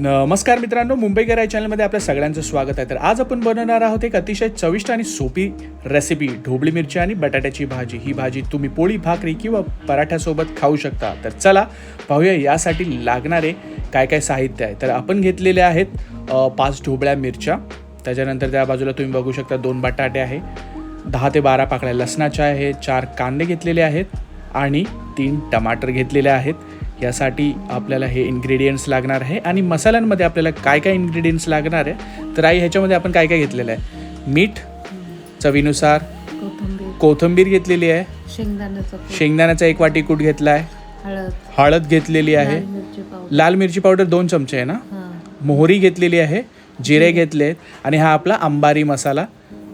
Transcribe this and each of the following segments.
नमस्कार मित्रांनो मुंबईकर या चॅनलमध्ये आपल्या सगळ्यांचं स्वागत आहे. तर आज आपण बनवणार आहोत एक अतिशय चविष्ट आणि सोपी रेसिपी ढोबळी मिरची आणि बटाट्याची भाजी. ही भाजी तुम्ही पोळी भाकरी किंवा पराठ्यासोबत खाऊ शकता. तर चला पाहूया यासाठी लागणारे काय काय साहित्य आहे. तर आपण घेतलेले आहेत पाच ढोबळ्या मिरच्या. त्याच्यानंतर त्या बाजूला तुम्ही बघू शकता दोन बटाटे आहे दहा ते बारा पाकळ्या लसणाच्या आहे चार कांदे घेतलेले आहेत आणि तीन टमाटर घेतलेले आहेत. यासाठी आपल्याला हे इन्ग्रेडियंट्स लागणार आहे. आणि मसाल्यांमध्ये आपल्याला काय काय इन्ग्रेडियंट्स लागणार आहे तर आई ह्याच्यामध्ये आपण काय काय घेतलेलं आहे? मीठ चवीनुसार. कोथिंबीर. घेतलेली आहे. शेंगदाण्याचं एक वाटी कूट घेतला आहे. हळद. घेतलेली आहे. लाल मिरची पावडर. दोन चमचे आहे ना? मोहरी घेतलेली आहे जिरे घेतले आहेत आणि हा आपला अंबारी मसाला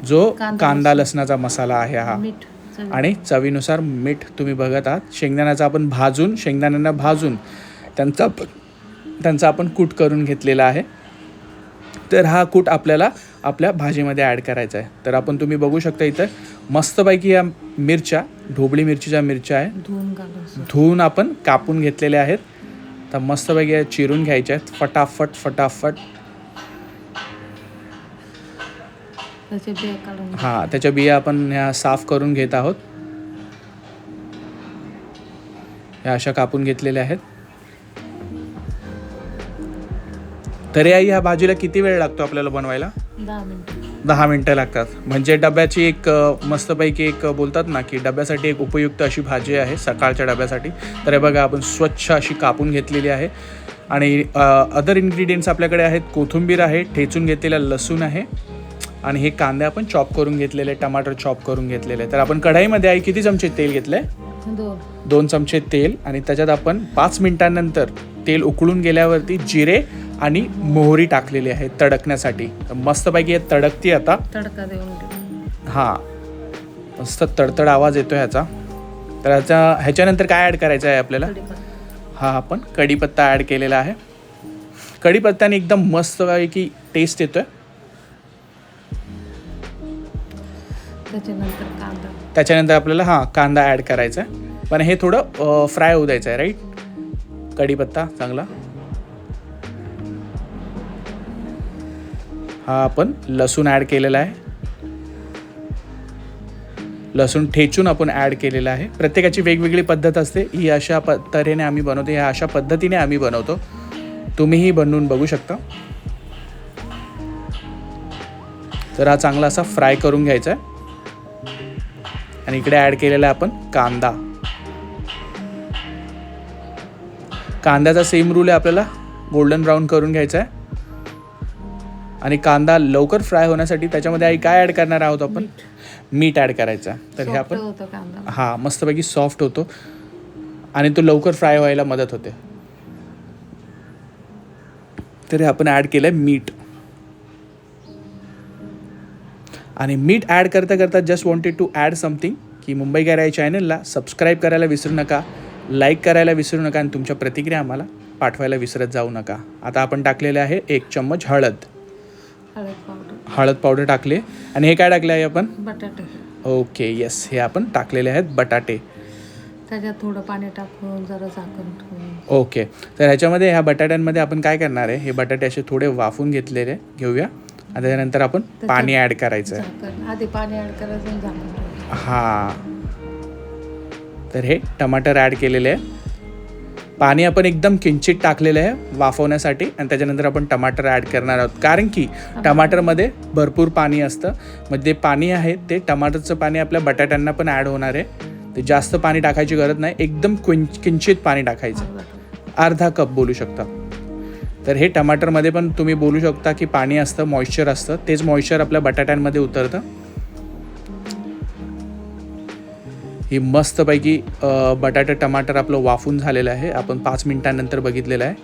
जो कांदा लसणाचा मसाला आहे हा. मीठ. आणि चवीनुसार मीठ तुम्ही बघत आहात. शेंगदाण्याचा आपण भाजून शेंगदाण्यांना भाजून त्यांचा त्यांचा आपण कूट करून घेतलेला आहे. तर हा कूट आपल्याला आपल्या भाजीमध्ये ॲड करायचा आहे. तर आपण तुम्ही बघू शकता इथं मस्तपैकी या मिरच्या ढोबळी मिरचीच्या मिरच्या आहे. धुवून आपण कापून घेतलेल्या आहेत. तर मस्तपैकी चिरून घ्यायच्या आहेत. फटाफट फटाफट. त्याचे बिया काढून घे. हां त्याच्या बिया आपण ह्या साफ करून घेत आहोत. ह्या अशा कापून घेतलेल्या आहेत. तरी आई ह्या भाजीला किती वेळ लागतो आपल्याला बनवायला? दहा मिनिटं. दहा मिनटं लागतात. म्हणजे डब्याची एक अ, मस्तपैकी एक अ, बोलतात ना की डब्यासाठी एक उपयुक्त अशी भाजी आहे सकाळच्या डब्यासाठी. तर हे बघा आपण स्वच्छ अशी कापून घेतलेली आहे. आणि अदर इन्ग्रेडियंट्स आपल्याकडे आहेत. कोथिंबीर आहे ठेचून घेतलेला लसूण आहे. आणि हे कांदे आपण चॉप करून घेतलेले टमाटर चॉप करून घेतलेले. तर आपण कढाईमध्ये आई किती चमचे तेल घेतले दोन. चमचे तेल आणि त्याच्यात आपण पाच मिनिटांनंतर तेल उकळून गेल्यावरती जिरे आणि मोहरी टाकलेली आहे तडकण्यासाठी. तर मस्तपैकी हे तडकती आता. तडका देऊन घे. हा. मस्त तडतड आवाज येतो ह्याचा. तर ह्याचा ह्याच्यानंतर काय ॲड करायचं आहे आपल्याला. हा आपण कढीपत्ता ॲड केलेला आहे. कढीपत्त्याने एकदम मस्त की टेस्ट येतोय. त्याच्यानंतर कांदा. त्याच्यानंतर आपल्याला हां कांदा ॲड करायचा आहे. पण हे थोडं फ्राय होऊ द्यायचं आहे राईट कढीपत्ता चांगला. हा आपण लसूण ॲड केलेला आहे. लसूण ठेचून आपण ॲड केलेला आहे. प्रत्येकाची वेगवेगळी पद्धत असते. ही अशा प तऱ्हेने आम्ही बनवतो ह्या अशा पद्धतीने आम्ही बनवतो. तुम्हीही बनवून बघू शकता. तर हा चांगला असा फ्राय करून घ्यायचा आहे. आणि इकडे ॲड केलेला आहे आपण कांदा. कांद्याचा सेम रूल आहे आपल्याला. गोल्डन ब्राऊन करून घ्यायचा आहे. आणि कांदा लवकर फ्राय होण्यासाठी त्याच्यामध्ये आई काय ॲड करणार आहोत आपण? मीठ ॲड करायचं आहे. तर हे आपण हा मस्तपैकी सॉफ्ट होतो. आणि तो लवकर फ्राय व्हायला मदत होते. तर हे आपण ॲड केलं आहे मीठ आणि मीठ ॲड करता करता just wanted to add something की मुंबई या चॅनलला सबस्क्राईब करायला विसरू नका लाईक करायला विसरू नका आणि तुमच्या प्रतिक्रिया आम्हाला पाठवायला विसरत जाऊ नका. आता आपण टाकलेले आहे एक चम्मच हळद. हळद पावडर हळद पावडर टाकले. आणि हे काय टाकले आहे आपण? बटाटे. ओके येस हे आपण टाकलेले आहेत बटाटे. त्याच्यात थोडं पाणी टाकून जरा झाकण ओके तर ह्याच्यामध्ये ह्या बटाट्यांमध्ये आपण काय करणार आहे? हे बटाटे असे थोडे वाफून घेतलेले. घेऊया. आणि त्याच्यानंतर आपण पाणी ॲड करायचं. झाकण. आधी पाणी ऍड करायचं आणि झाकण ठेवायचं. हां. तर हे टमाटर ॲड केलेले आहे. पाणी आपण एकदम किंचित टाकलेलं आहे वाफवण्यासाठी आणि त्याच्यानंतर आपण टमाटर ॲड करणार आहोत. कारण की टमाटरमध्ये भरपूर पाणी असतं. मग ते पाणी आहे ते टमाटरचं पाणी आपल्या बटाट्यांना पण ॲड होणार आहे. ते जास्त पाणी टाकायची गरज नाही. एकदम किंच किंचित पाणी टाकायचं. अर्धा कप बोलू शकता. तर हे टमाटरमध्ये पण तुम्ही बोलू शकता की पाणी असतं मॉइश्चर असतं. तेच मॉइश्चर आपल्या बटाट्यांमध्ये उतरतं. ही मस्तपैकी बटाटा टमाटर आपलं वाफून झालेलं आहे. आपण पाच मिनिटांनंतर बघितलेलं आहे.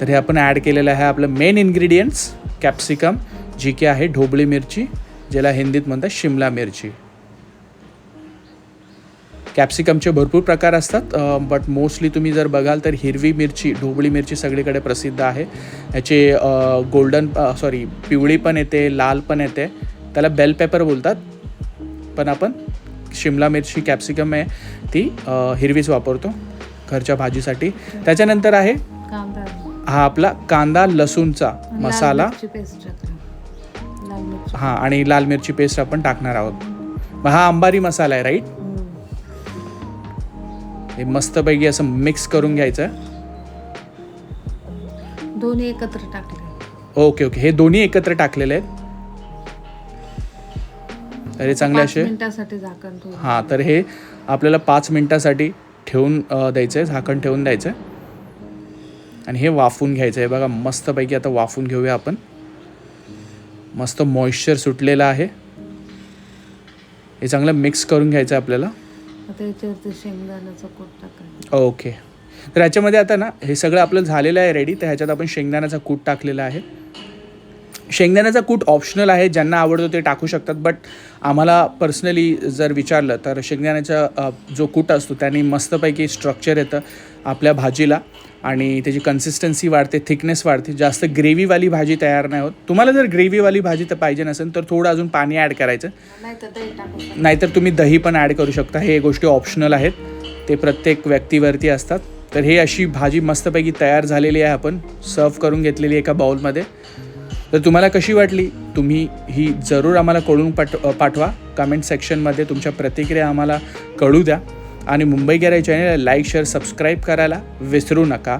तर हे आपण ॲड केलेलं आहे आपलं मेन इन्ग्रेडियंट्स कॅप्सिकम जी की आहे ढोबळी मिरची ज्याला हिंदीत म्हणतात शिमला मिरची. कॅप्सिकमचे भरपूर प्रकार असतात बट मोस्टली तुम्ही जर बघाल तर हिरवी मिरची ढोबळी मिरची सगळीकडे प्रसिद्ध आहे. याचे गोल्डन सॉरी पिवळी पण येते लाल पण येते. त्याला बेल पेपर बोलतात. पण आपण शिमला मिरची कॅप्सिकम आहे ती हिरवीच वापरतो घरच्या भाजीसाठी. त्याच्यानंतर आहे हा आपला कांदा लसूणचा मसाला. हा आणि लाल मिरची पेस्ट आपण टाकणार आहोत. हा अंबारी मसाला आहे राईट. हे मस्तपैकी असं मिक्स करून घ्यायचं. दोन्ही एकत्र टाकले. ओके ओके हे दोन्ही एकत्र टाकलेले आहेत. तर हे चांगले असे. हां तर हे आपल्याला पाच मिनटासाठी ठेवून अ, द्यायचं आहे झाकण ठेवून द्यायचं आहे आणि हे वाफून घ्यायचं आहे बघा मस्तपैकी आता वाफून घेऊया आपण. मस्त मॉइश्चर सुटलेलं आहे. हे चांगलं मिक्स करून घ्यायचं आहे आपल्याला. आता याच्यावरती कूट ओके. तर ह्याच्यामध्ये आता ना हे सगळं आपलं झालेलं आहे रेडी तर ह्याच्यात आपण शेंगदाण्याचा कूट टाकलेला आहे. शेंगदाण्याचा कूट ऑप्शनल आहे ज्यांना आवडतो ते टाकू शकतात बट आम्हाला पर्सनली जर विचारलं तर शेंगदाण्याचा अ, जो कूट असतो त्याने मस्तपैकी स्ट्रक्चर येतं आपल्या भाजीला. आणि त्याची कन्सिस्टन्सी वाढते थिकनेस वाढते. जास्त ग्रेव्हीवाली भाजी तयार नाही होत. तुम्हाला जर ग्रेव्हीवाली भाजी तर पाहिजे नसेल तर थोडं अजून पाणी ॲड करायचं. नाहीतर तुम्ही दही पण ॲड करू शकता. हे गोष्टी ऑप्शनल आहेत. ते प्रत्येक व्यक्तीवरती असतात. तर हे अशी भाजी मस्तपैकी तयार झालेली आहे आपण. सर्व करून घेतलेली एका बाउलमध्ये तर तुम्हाला कशी वाटली? तुम्ही ही जरूर आम्हाला कळून पाठ पाठवा. कमेंट सेक्शनमध्ये तुमच्या प्रतिक्रिया आम्हाला कळू द्या. आणि मुंबई गॅरेज चॅनेलला लाईक शेअर सबस्क्राईब करायला विसरू नका.